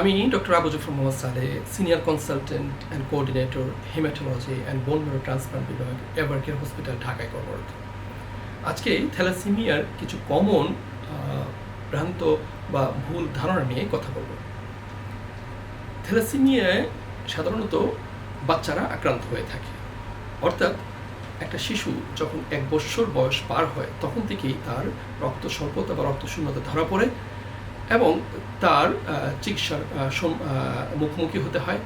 আমি doctor Abu Jafar Mohammad Saleh senior consultant and coordinator hematology and bone marrow transplant বিভাগ Evercare hospital ঢাকায় কর্মরত। আজকে থ্যালাসিমিয়ার কিছু কমন ভ্রান্ত বা ভুল ধারণা নিয়ে কথা বলব। থ্যালাসিমিয়ায় সাধারণত বাচ্চারা আক্রান্ত হয়ে থাকে। অর্থাৎ একটা শিশু যখন এক বৎসর বয়স পার হয়, তখন থেকেই তার রক্ত স্বল্পতা বা রক্ত শূন্যতা ধরা পড়ে এবং তার চিকিৎসার মুখোমুখি হতে হয়।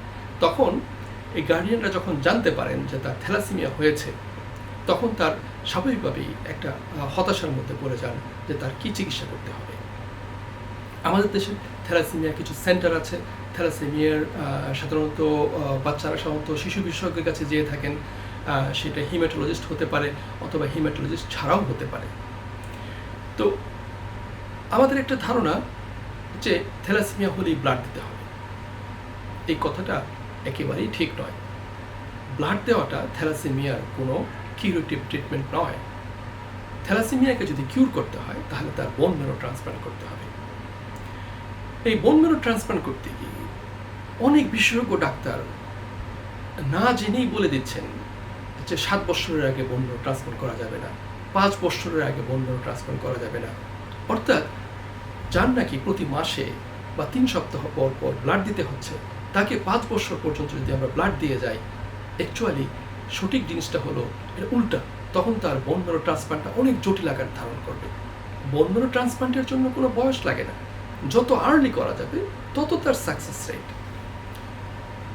তখন এই গার্ডিয়ানরা যখন জানতে পারেন যে তার থ্যালাসিমিয়া হয়েছে, তখন তার স্বাভাবিকভাবেই একটা হতাশার মধ্যে পড়ে যান যে তার কি চিকিৎসা করতে হবে। আমাদের দেশে থ্যালাসেমিয়া কিছু সেন্টার আছে। থ্যালাসেমিয়ার সাধারণত বাচ্চারা সাধারণত শিশু বিশেষজ্ঞের কাছে যেয়ে থাকেন। সেটা হিমেটোলজিস্ট হতে পারে অথবা হিমেটোলজিস্ট ছাড়াও হতে পারে। তো আমাদের একটা ধারণা যে থ্যালাসেমিয়া হলেই ব্লাড দিতে হবে। এই কথাটা একেবারেই ঠিক নয়। ব্লাড দেওয়াটা থ্যালাসেমিয়ার কোনো কিউরেটিভ ট্রিটমেন্ট নয়। থ্যালাসেমিয়াকে যদি কিউর করতে হয়, তাহলে তার বোন মেরো ট্রান্সপ্লান্ট করতে হবে। এই বোন মেরো ট্রান্সপ্লান্ট করতে গিয়ে অনেক বিশেষজ্ঞ ডাক্তার না জেনেই বলে দিচ্ছেন যে সাত বছরের আগে বোন মেরো ট্রান্সপ্লান্ট করা যাবে না, পাঁচ বছরের আগে বোন মেরো ট্রান্সপ্লান্ট করা যাবে না। অর্থাৎ যার নাকি প্রতি মাসে বা তিন সপ্তাহ পর পর ব্লাড দিতে হচ্ছে, তাকে পাঁচ বছর পর্যন্ত যদি আমরা ব্লাড দিয়ে যাই অ্যাকচুয়ালি সঠিক জিনিসটা হলো এটা উল্টা, তখন তার বোন ট্রান্সপ্লান্টটা অনেক জটিল আকার ধারণ করবে। বোন মেরো ট্রান্সপ্লান্টের জন্য কোনো বয়স লাগে না। যত আর্লি করা যাবে, তত তার সাকসেস রেট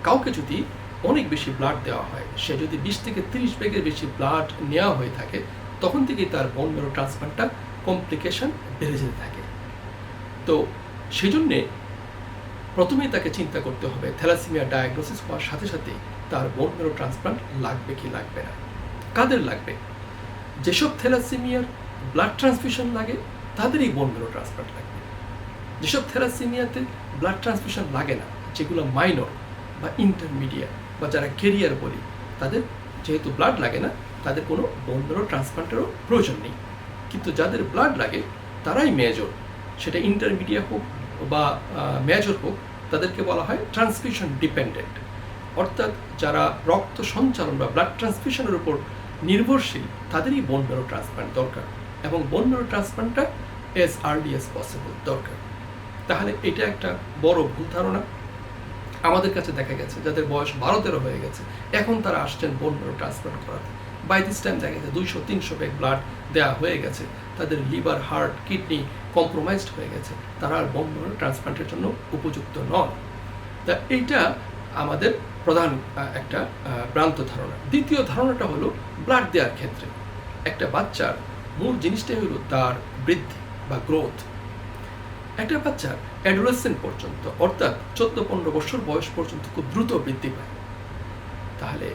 কাউকে যদি অনেক বেশি ব্লাড দেওয়া হয়, সে যদি বিশ থেকে তিরিশ ব্যাগের বেশি ব্লাড নেওয়া হয়ে থাকে, তখন থেকেই তার বোন ট্রান্সপ্লান্টটা কমপ্লিকেশন বেড়ে যেতে থাকে। তো সেজন্যে প্রথমেই তাকে চিন্তা করতে হবে, থ্যালাসিমিয়া ডায়াগনোসিস হওয়ার সাথে সাথে তার বোন মেরো ট্রান্সপ্লান্ট লাগবে কি লাগবে না, কাদের লাগবে? যেসব থ্যালাসিমিয়ার ব্লাড ট্রান্সফিউশন লাগে, তাদেরই বোন মেরো ট্রান্সপ্লান্ট লাগবে। যেসব থ্যালাসিমিয়াতে ব্লাড ট্রান্সফিউশন লাগে না, যেগুলো মাইনর বা ইন্টারমিডিয়েট বা যারা কেরিয়ার বলি, তাদের যেহেতু ব্লাড লাগে না, তাদের কোনো বোন মেরো ট্রান্সপ্লান্টেরও প্রয়োজন নেই। কিন্তু যাদের ব্লাড লাগে, তারাই মেজর সেটা ইন্টারমিডিয়েট হোক বা মেজর হোক, তাদেরকে বলা হয় ট্রান্সফিউশন ডিপেন্ডেন্ট অর্থাৎ যারা রক্ত সঞ্চালন বা ব্লাড ট্রান্সফিউশনের উপর নির্ভরশীল, তাদেরই বোন ট্রান্সপ্লান্ট দরকার এবং বোন মেরো ট্রান্সপ্লান্টটা এস আর্লি এস পসিবল দরকার। তাহলে এটা একটা বড় ভুল ধারণা। আমাদের কাছে দেখা গেছে, যাদের বয়স বারো তেরো হয়ে গেছে, এখন তারা আসছেন বোন মেরো ট্রান্সপ্লান্ট করাতে। বাই দিস টাইম দেখা গেছে দুইশো তিনশো ব্যাগ ব্লাড দেওয়া হয়ে গেছে। তাদের লিভার হার্ট কিডনি কম্প্রোমাইজড হয়ে গেছে। তারা আর বোন মেরো ট্রান্সপ্লান্টের জন্য উপযুক্ত নন তা এইটা আমাদের প্রধান একটা ভ্রান্ত ধারণা। দ্বিতীয় ধারণাটা হলো ব্লাড দেওয়ার ক্ষেত্রে। একটা বাচ্চার মূল জিনিসটাই হলো তার বৃদ্ধি বা গ্রোথ একটা বাচ্চা অ্যাডোলেসেন্ট পর্যন্ত, অর্থাৎ চোদ্দ পনেরো বছর বয়স পর্যন্ত খুব দ্রুত বৃদ্ধি পায়। তাহলে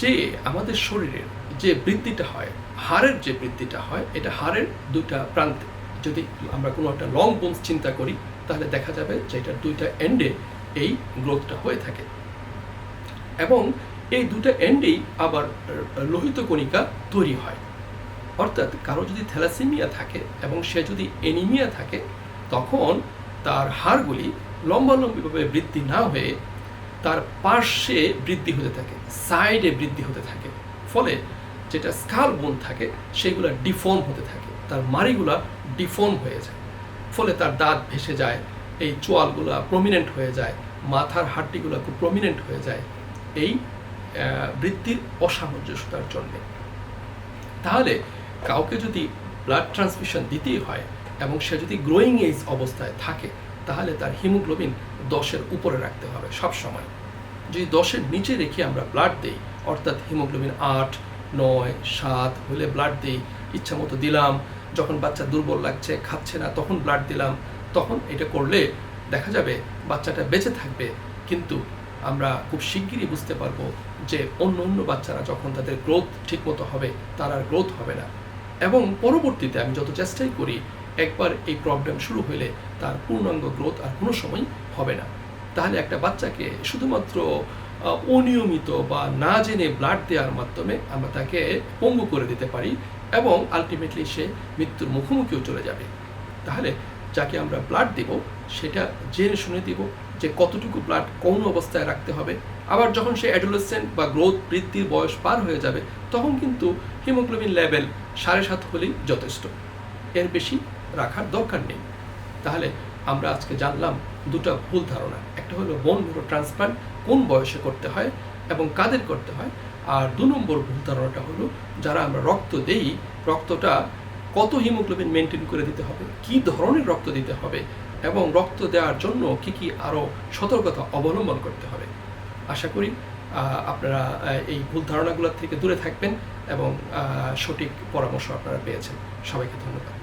যে আমাদের শরীরের যে বৃদ্ধিটা হয়, হাড়ের যে বৃদ্ধিটা হয়, এটা হাড়ের দুটা প্রান্তে যদি আমরা কোনো একটা লং বোনস চিন্তা করি, তাহলে দেখা যাবে যে এটার দুইটা এন্ডে এই গ্রোথটা হয়ে থাকে। এবং এই দুটো এন্ডেই আবার লোহিত কণিকা তৈরি হয়। অর্থাৎ কারও যদি থ্যালাসেমিয়া থাকে এবং সে যদি এনিমিয়া থাকে, তখন তার হাড়গুলি লম্বালম্বিভাবে বৃদ্ধি না হয়ে তার পার্শ্বে বৃদ্ধি হতে থাকে সাইডে বৃদ্ধি হতে থাকে। ফলে যেটা স্কাল বোন থাকে, সেগুলো ডিফর্ম হতে থাকে। তার মাড়িগুলা ডিফর্ম হয়ে যায়। ফলে তার দাঁত ভেসে যায়, এই চোয়ালগুলা প্রমিনেন্ট হয়ে যায়, মাথার হাড্ডিগুলো খুব প্রমিনেন্ট হয়ে যায়, এই বৃদ্ধির অসামঞ্জস্যতার জন্যে। তাহলে কাউকে যদি ব্লাড ট্রান্সমিশন দিতেই হয় এবং সে যদি গ্রোয়িং এজ অবস্থায় থাকে, তাহলে তার হিমোগ্লোবিন দশের উপরে রাখতে হবে সব সময়। যদি দশের নিচে রেখে আমরা ব্লাড দিই, অর্থাৎ হিমোগ্লোবিন আট, নয়, সাত হলে ব্লাড দিই ইচ্ছা মতো দিলাম যখন বাচ্চা দুর্বল লাগছে, খাচ্ছে না, তখন ব্লাড দিলাম, তখন এটা করলে দেখা যাবে বাচ্চাটা বেঁচে থাকবে। কিন্তু আমরা খুব শিগগিরই বুঝতে পারব যে অন্য অন্য বাচ্চারা যখন তাদের গ্রোথ ঠিকমতো হবে, তার আর গ্রোথ হবে না। এবং পরবর্তীতে আমি যত চেষ্টাই করি, একবার এই প্রবলেম শুরু হলে তার পূর্ণাঙ্গ গ্রোথ আর কোনো সময় হবে না। তাহলে একটা বাচ্চাকে শুধুমাত্র অনিয়মিত বা না জেনে ব্লাড দেওয়ার মাধ্যমে আমরা তাকে পঙ্গু করে দিতে পারি। এবং আলটিমেটলি সে মৃত্যুর মুখোমুখিও চলে যাবে। তাহলে যাকে আমরা ব্লাড দেব, সেটা জেনে শুনে দিব যে কতটুকু ব্লাড কোন অবস্থায় রাখতে হবে। আবার যখন সে অ্যাডোলেসেন্ট বা গ্রোথ বৃদ্ধির বয়স পার হয়ে যাবে, তখন কিন্তু হিমোগ্লোবিন লেভেল সাড়ে সাত হলেই যথেষ্ট। এর বেশি রাখার দরকার নেই। তাহলে আমরা আজকে জানলাম দুটো ভুল ধারণা। একটা হলো বোন ট্রান্সপ্লান্ট কোন বয়সে করতে হয় এবং কাদের করতে হয়। আর দু নম্বর ভুল ধারণাটা হলো, যারা আমরা রক্ত দেই, রক্তটা কত হিমোগ্লোবিন মেনটেন করে দিতে হবে, কি ধরনের রক্ত দিতে হবে, এবং রক্ত দেওয়ার জন্য কি কি আরও সতর্কতা অবলম্বন করতে হবে। আশা করি আপনারা এই ভুল ধারণাগুলোর থেকে দূরে থাকবেন এবং সঠিক পরামর্শ আপনারা পেয়েছেন। সবাইকে ধন্যবাদ।